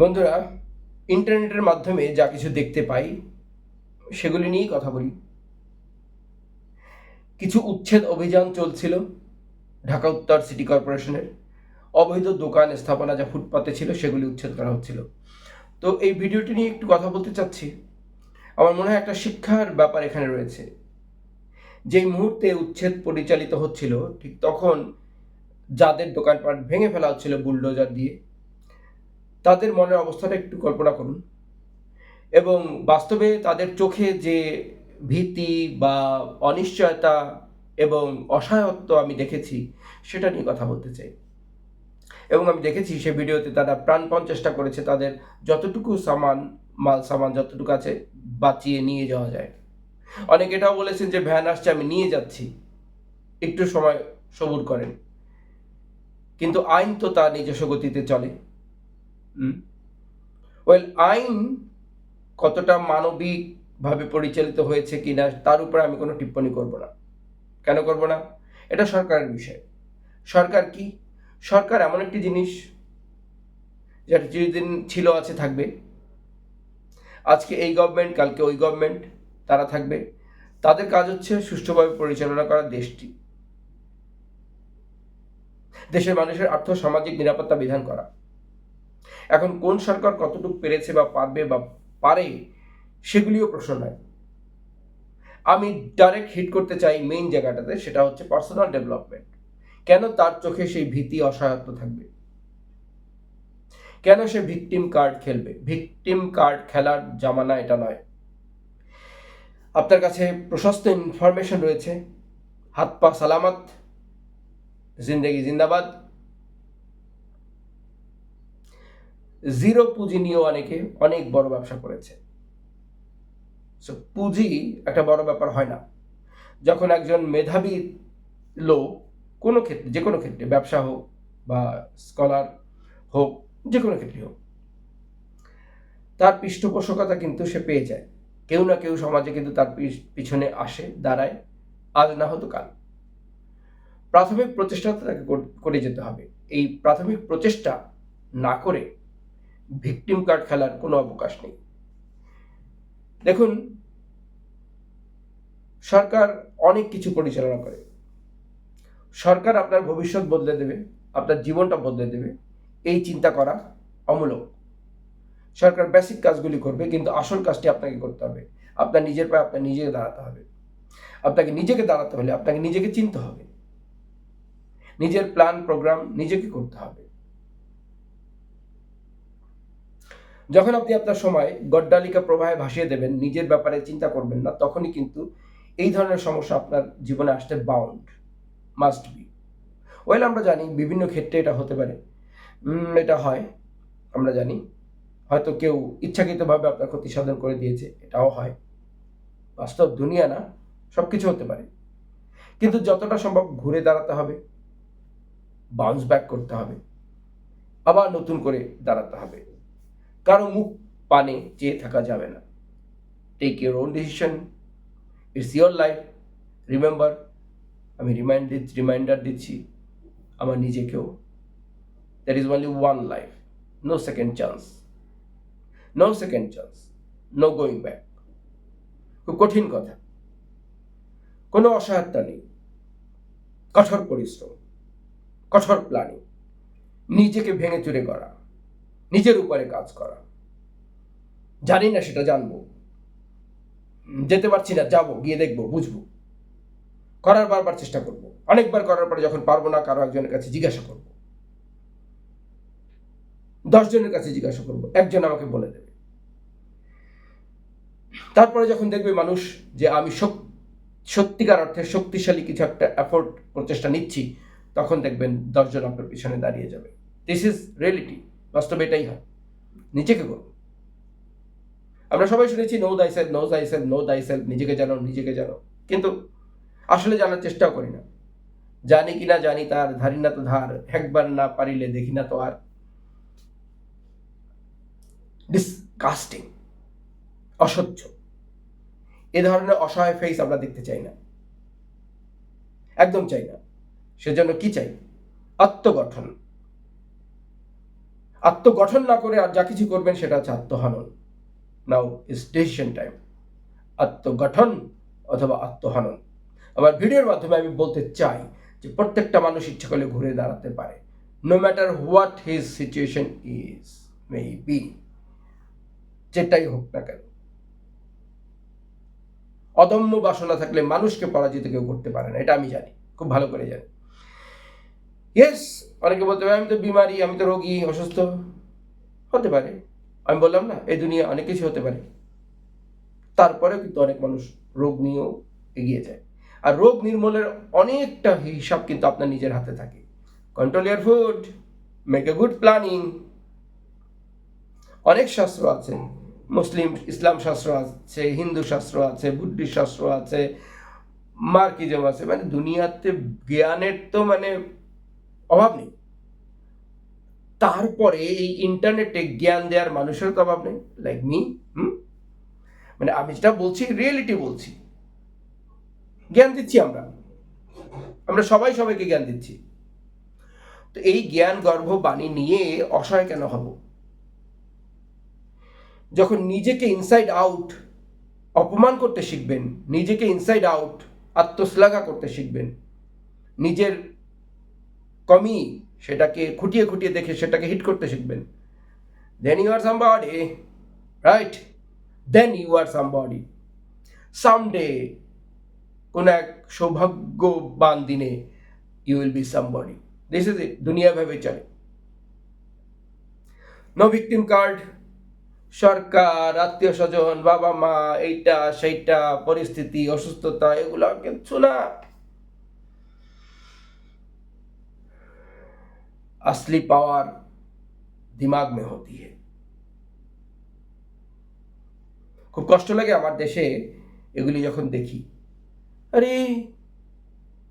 বন্ধুরা, ইন্টারনেটের মাধ্যমে যা কিছু দেখতে পাই, সেগুলি নিয়েই কথা বলি। কিছু উচ্ছেদ অভিযান চলছিল ঢাকা উত্তর সিটি কর্পোরেশনের। অবৈধ দোকান স্থাপনা যা ফুটপাতে ছিল, সেগুলি উচ্ছেদ করা হচ্ছিল। তো এই ভিডিওটি নিয়ে একটু কথা বলতে চাচ্ছি। আমার মনে হয় একটা শিক্ষার ব্যাপার এখানে রয়েছে। যেই মুহূর্তে উচ্ছেদ পরিচালিত হচ্ছিল, ঠিক তখন যাদের দোকানপাট ভেঙে ফেলা হচ্ছিল, বুলডোজার দিয়ে তাদের মনের অবস্থাটা একটু কল্পনা করুন। এবং বাস্তবে তাদের চোখে যে ভীতি বা অনিশ্চয়তা এবং অসহায়ত্ব আমি দেখেছি, সেটা নিয়ে কথা বলতে চাই। এবং আমি দেখেছি সে ভিডিওতে তারা প্রাণপণ চেষ্টা করেছে তাদের যতটুকু সামান, মাল সামান যতটুকু আছে বাঁচিয়ে নিয়ে যাওয়া যায়। অনেকে এটাও বলেছেন যে ভ্যান আসছে, আমি নিয়ে যাচ্ছি। একটু সময় সবুর করেন। কিন্তু আইন তো তার নিজস্ব গতিতে চলে। ওয়েল আইন কতটা মানবিকভাবে পরিচালিত হয়েছে কিনা, তার উপরে আমি কোনো টিপ্পণী করব না। কেন করব না? এটা সরকারের বিষয়। সরকার কি? সরকার এমন একটি জিনিস যেটা চিরদিন ছিল, আছে, থাকবে। আজকে এই গভর্নমেন্ট কালকে ওই গভর্নমেন্ট তারা থাকবে। তাদের কাজ হচ্ছে সুষ্ঠুভাবে পরিচালনা করা দেশটি। দেশের মানুষের আর্থ সামাজিক নিরাপত্তা বিধান করা। এখন কোন সরকার কতটুকু পেরেছে বা পারবে বা পারে, সেগুলিও প্রশ্ন নয়। আমি ডাইরেক্ট হিট করতে চাই মেইন জায়গাটাতে, সেটা হচ্ছে পার্সোনাল ডেভেলপমেন্ট কেন তার চোখে সেই ভীতি অসহায়ত্ব থাকবে? কেন সে ভিকটিম কার্ড খেলবে? ভিকটিম কার্ড খেলার জামানা এটা নয়। আপনার কাছে প্রশস্ত ইনফরমেশন রয়েছে। হাত পা সালামত, জিন্দেগি জিন্দাবাদ। জিরো পুঁজি নিয়েও অনেকে অনেক বড় ব্যবসা করেছে। সো পুঁজি একটা বড় ব্যাপার হয় না। যখন একজন মেধাবী লোক কোনো ক্ষেত্রে যে কোনো ক্ষেত্রে, ব্যবসা হোক বা স্কলার হোক, যে কোনো ক্ষেত্রে হোক, তার পৃষ্ঠপোষকতা কিন্তু সে পেয়ে যায়। কেউ না কেউ সমাজে কিন্তু তার পিছনে আসে, দাঁড়ায়। আজ না হতো কাল। প্রাথমিক প্রচেষ্টা তাকে করে যেতে হবে। এই প্রাথমিক প্রচেষ্টা না করে ভিকটিম কার্ড খেলার কোনো অবকাশ নেই। দেখুন, সরকার অনেক কিছু পরিচালনা করে। সরকার আপনার ভবিষ্যৎ বদলে দেবে, আপনার জীবনটা বদলে দেবে। এই চিন্তা করা অমূলক। সরকার বেসিক কাজগুলি করবে, কিন্তু আসল কাজটি আপনাকে করতে হবে। আপনার নিজের পায়ে আপনার নিজেকে দাঁড়াতে হবে। আপনাকে নিজেকে দাঁড়াতে হলে আপনাকে নিজেকে চিনতে হবে। নিজের প্ল্যান প্রোগ্রাম নিজেকে করতে হবে। যখন আপনি আপনার সময় গড্ডালিকা প্রবাহে ভাসিয়ে দেবেন, নিজের ব্যাপারে চিন্তা করবেন না, তখনই কিন্তু এই ধরনের সমস্যা আপনার জীবনে আসতে বাউন্ড মাস্ট বি ওয়েল আমরা জানি বিভিন্ন ক্ষেত্রে এটা হতে পারে। এটা হয়, আমরা জানি। হয়তো কেউ ইচ্ছাকৃতভাবে আপনার ক্ষতি সাধন করে দিয়েছে, এটাও হয়। বাস্তব দুনিয়া না সব কিছু হতে পারে। কিন্তু যতটা সম্ভব ঘুরে দাঁড়াতে হবে বাউন্স ব্যাক করতে হবে। আবার নতুন করে দাঁড়াতে হবে। কারও মুখ পানে চেয়ে থাকা যাবে না। Take your own decision it's your life remember আমি রিমাইন্ড দিচ্ছি রিমাইন্ডার দিচ্ছি আমার নিজেকেও। That is only one life no second chance no second chance no going back খুব কঠিন কথা। কোনো অসহায়তা নেই। কঠোর পরিশ্রম। কঠোর প্ল্যানিং নিজেকে ভেঙে চুরে করা। নিজের উপরে কাজ করা। জানি না সেটা জানব। যেতে পারছি না, যাব, গিয়ে দেখব, বুঝব। করার বারবার চেষ্টা করব। অনেকবার করার পরে যখন পারব না, কারও একজনের কাছে জিজ্ঞাসা করব। দশজনের কাছে জিজ্ঞাসা করব, একজন আমাকে বলে দেবে। তারপরে যখন দেখবে মানুষ যে আমি সত্যিকার অর্থে শক্তিশালী কিছু একটা এফোর্ট প্রচেষ্টা নিচ্ছি, তখন দেখবেন দশজন আপনার পিছনে দাঁড়িয়ে যাবে। দিস ইজ রিয়েলিটি বাস্তবে এটাই হয়। নিজেকে করুন। আমরা সবাই শুনেছি know thyself know thyself know thyself নিজেকে জানো নিজেকে জানো। কিন্তু আসলে জানার চেষ্টাও করি না। জানি কি না জানি তার, ধারি না তো ধার, একবার না পারিলে দেখি না তো আর। ডিসকাস্টিং অসহ্য। এ ধরনের অসহায় ফেস আমরা দেখতে চাই না। একদম চাই না। সেজন্য কি চাই? আত্মগঠন। আত্মগঠন না করে আর যা কিছু করবেন সেটা হচ্ছে আত্মহনন। নাও ইস ডিসিশন টাইম আত্মগঠন অথবা আত্মহনন। আমার ভিডিওর মাধ্যমে আমি বলতে চাই যে প্রত্যেকটা মানুষ ইচ্ছা করলে ঘুরে দাঁড়াতে পারে। No matter what his situation is maybe যেটাই হোক না কেন। অদম্য বাসনা থাকলে মানুষকে পরাজিত কেউ করতে পারে না, এটা আমি জানি। খুব ভালো করে জানি। ইয়েস অনেকে বলতে পারে, আমি তো বিমারি, আমি তো রোগী, অসুস্থ। হতে পারে। আমি বললাম, না, এই দুনিয়া অনেক কিছু হতে পারে। তারপরেও কিন্তু অনেক মানুষ রোগ নিয়েও এগিয়ে যায়। আর রোগ নির্মূলের অনেকটা হিসাব কিন্তু আপনার নিজের হাতে থাকে। Control your food make a good planning অনেক শাস্ত্র আছে। মুসলিম, ইসলাম শাস্ত্র আছে, হিন্দু শাস্ত্র আছে, বুদ্ধিস্ট শাস্ত্র আছে, মার্কিজম আছে। মানে দুনিয়াতে জ্ঞানের তো মানে অভাব নেই। তারপরে এই ইন্টারনেটে জ্ঞান দেওয়ার মানুষের তো অভাব নেই লাইক মি হুম? মানে আমি যেটা বলছি রিয়েলিটি বলছি। জ্ঞান দিচ্ছি আমরা। আমরা সবাই সবাইকে জ্ঞান দিচ্ছি। তো এই জ্ঞান গর্ভ বাণী নিয়ে অসহায় কেন হব? যখন নিজেকে ইনসাইড আউট অপমান করতে শিখবেন, নিজেকে ইনসাইড আউট আত্মশ্লাঘা করতে শিখবেন, নিজের কমি, সেটাকে খুঁটিয়ে খুঁটিয়ে দেখে সেটাকে হিট করতে শিখবেন। Then you are somebody right then you are somebody someday কোন এক সৌভাগ্যবান দিনে you will be somebody this is it দুনিয়া ভেবে চলে। নো ভিকটিম কার্ড সরকার, আত্মীয় স্বজন, বাবা মা, এইটা, সেইটা, পরিস্থিতি, অসুস্থতা, এগুলো কিচ্ছু না। असली पावर दिमाग में होती है খুব কষ্ট লাগে আমার দেশে এগুলি যখন দেখি আরে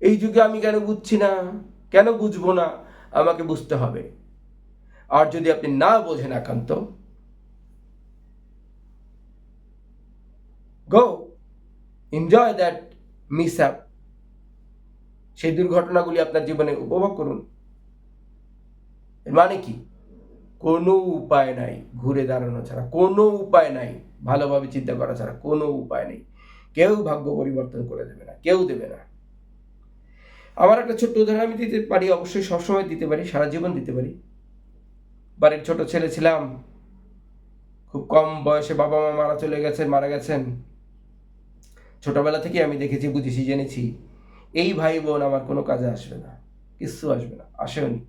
এই যুগে আমি কেন বুঝছি না কেন বুঝবো না আমাকে বুঝতে হবে আর যদি আপনি না বোঝেন একান্ত go enjoy that miss app সেই দুর্ঘটনাগুলি আপনার জীবনে উপভোগ করুন এর মানে কি? কোনো উপায় নাই ঘুরে দাঁড়ানো ছাড়া, কোনো উপায় নাই ভালোভাবে চিন্তা করা ছাড়া, কোনো উপায় নেই। কেউ ভাগ্য পরিবর্তন করে দেবে না, কেউ দেবে না। আমার একটা ছোট্ট উদাহরণ আমি দিতে পারি, অবশ্যই সবসময় দিতে পারি, সারা জীবন দিতে পারি। বাড়ির ছোট ছেলে ছিলাম, খুব কম বয়সে বাবা মা মারা চলে গেছেন, মারা গেছেন। ছোটবেলা থেকে আমি দেখেছি, বুঝেছি, জেনেছি, এই ভাই বোন আমার কোনো কাজে আসবে না, কিচ্ছু আসবে না আসেওনি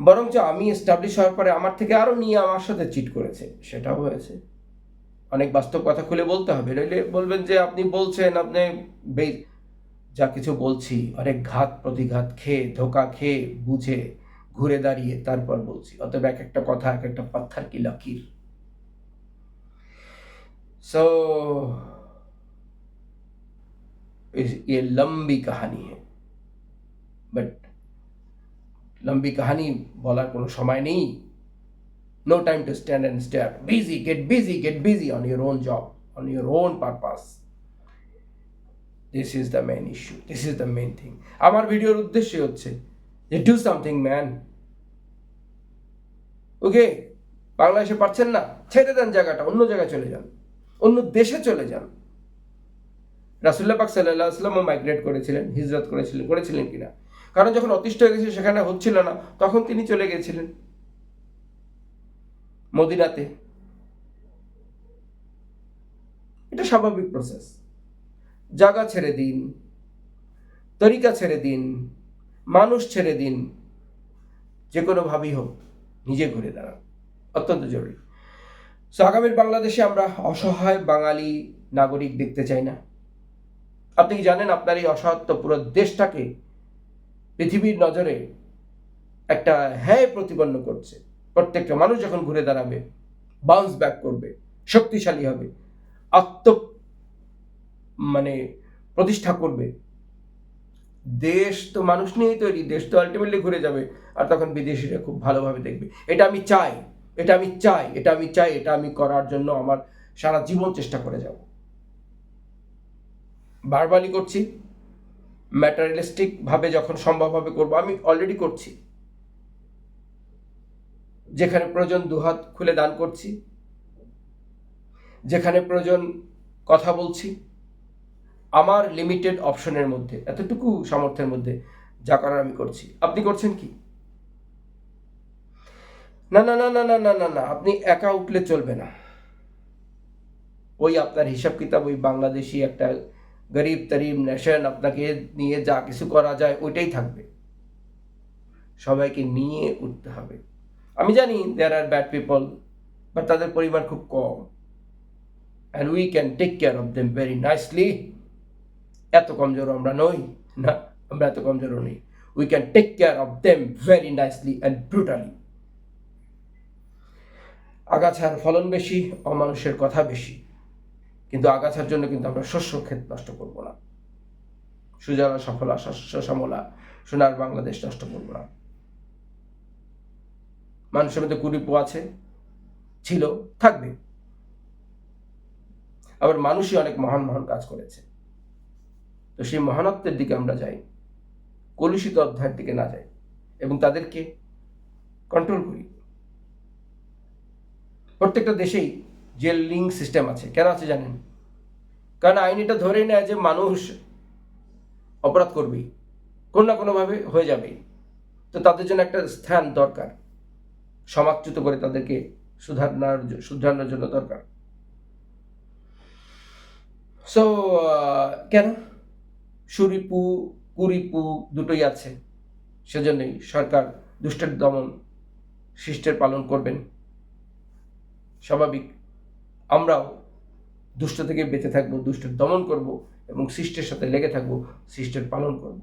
বরঞ্চ আমি এস্টাবলিশ হওয়ার পরে আমার থেকে আরও নিয়ে আমার সাথে চিট করেছে সেটাও হয়েছে অনেক বাস্তব কথা খুলে বলতে হবে নইলে বলবেন যে আপনি বলছেন আপনি বে- যা কিছু বলছি অনেক ঘাত প্রতিঘাত খেয়ে ধোকা খেয়ে বুঝে ঘুরে দাঁড়িয়ে তারপর বলছি অতএব এক একটা কথা এক একটা পাত্থার কি লকির सो ये लंबी कहानी है বাট লম্বি কাহানি বলার কোনো সময় নেই। No time to stand and stare busy get busy get busy on your own job on your own purpose this is the main issue this is the main thing আমার ভিডিওর উদ্দেশ্য হচ্ছে যে ডু সামথিং ম্যান ওকে বাংলাদেশে পারছেন না? ছেড়ে দেন জায়গাটা, অন্য জায়গায় চলে যান। অন্য দেশে চলে যান। রাসুল্লাহ পাক সাল্লাহ আসলামও মাইগ্রেট করেছিলেন, হিজরত করেছিলেন করেছিলেন কিনা? কারণ যখন অতিষ্ঠ হয়ে গেছে সেখানে হচ্ছিল না, তখন তিনি চলে গেছিলেন মদিনাতে। এটা স্বাভাবিক প্রসেস জায়গা ছেড়ে দিন, তরিকা ছেড়ে দিন, মানুষ ছেড়ে দিন যে কোনোভাবেই হোক, নিজে ঘুরে দাঁড়ান। অত্যন্ত জরুরি। সো আগামীর বাংলাদেশে আমরা অসহায় বাঙালি নাগরিক দেখতে চাই না। আপনি কি জানেন আপনার এই অসহায়ত্ব পুরো দেশটাকে পৃথিবীর নজরে একটা হ্যায় প্রতিপন্ন করছে। প্রত্যেকটা মানুষ যখন ঘুরে দাঁড়াবে বাউন্স ব্যাক করবে, শক্তিশালী হবে, আত্ম মানে প্রতিষ্ঠা করবে, দেশ তো মানুষ নিয়েই তৈরি, দেশ তো আলটিমেটলি ঘুরে যাবে, আর তখন বিদেশিরা খুব ভালোভাবে দেখবে। এটা আমি চাই, এটা আমি চাই, এটা আমি চাই, এটা আমি করার জন্য আমার সারা জীবন চেষ্টা করে যাব। বারবারই করছি। ম্যাটারিয়ালিস্টিক ভাবে যখন সম্ভব হবে করব, আমি অলরেডি করছি। যেখানে প্রয়োজন দুহাত খুলে দান করছি। যেখানে প্রয়োজন কথা বলছি। আমার লিমিটেড অপশনের মধ্যে, এতটুকু সামর্থ্যের মধ্যে যা করার আমি করছি। আপনি করছেন কি? না না না না না না না না, আপনি একা উঠলে চলবে না। ওই আপনার হিসাব কিতাব ওই বাংলাদেশি একটা গরিব তরিব নেশন আপনাকে নিয়ে যা কিছু করা যায়, ওইটাই থাকবে। সবাইকে নিয়ে উঠতে হবে। আমি জানি there are bad people but তাদের পরিমাণ খুব কম। And we can take care of them very nicely এত কমজোর আমরা নই। না, আমরা এত কমজোরও নই। We can take care of them very nicely and brutally আগাছার ফলন বেশি, অমানুষের কথা বেশি। কিন্তু আগাছার জন্য কিন্তু আমরা শস্য ক্ষেত নষ্ট করব না। সুজলা সফলা শস্য শ্যামলা সোনার বাংলাদেশ নষ্ট করব না। মানুষের মধ্যে কুড়িপো আছে, ছিল, থাকবে। আবার মানুষই অনেক মহান মহান কাজ করেছে। তো সেই মহানত্বের দিকে আমরা যাই, কলুষিত অধ্যায়ের দিকে না যাই, এবং তাদেরকে কন্ট্রোল করি। প্রত্যেকটা দেশেই জেল লিঙ্ক সিস্টেম আছে। কেন আছে জানেন? কারণ আইন এটা ধরেই নেয় যে মানুষ অপরাধ করবেই কোনো না কোনোভাবে হয়ে যাবে। তো তাদের জন্য একটা স্থান দরকার। সমাজচ্যুত করে তাদেরকে সুধারণার শুধরানোর জন্য দরকার। সো কেন? সুরিপু, কুরিপু দুটোই আছে। সেজন্যই সরকার দুষ্টের দমন, শিষ্টের পালন করবেন। স্বাভাবিক। আমরাও দুষ্ট থেকে বেঁচে থাকব, দুষ্টের দমন করব এবং শিষ্টের সাথে লেগে থাকব শিষ্টের পালন করব।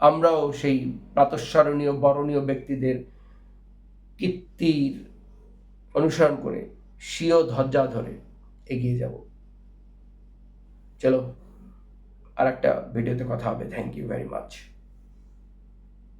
আমরাও সেই প্রাতঃস্মরণীয়, বরণীয় ব্যক্তিদের কীর্তির অনুসরণ করে স্বীয় ধজ্জা ধরে এগিয়ে যাব। চলো আর একটা ভিডিওতে কথা হবে। Thank you very much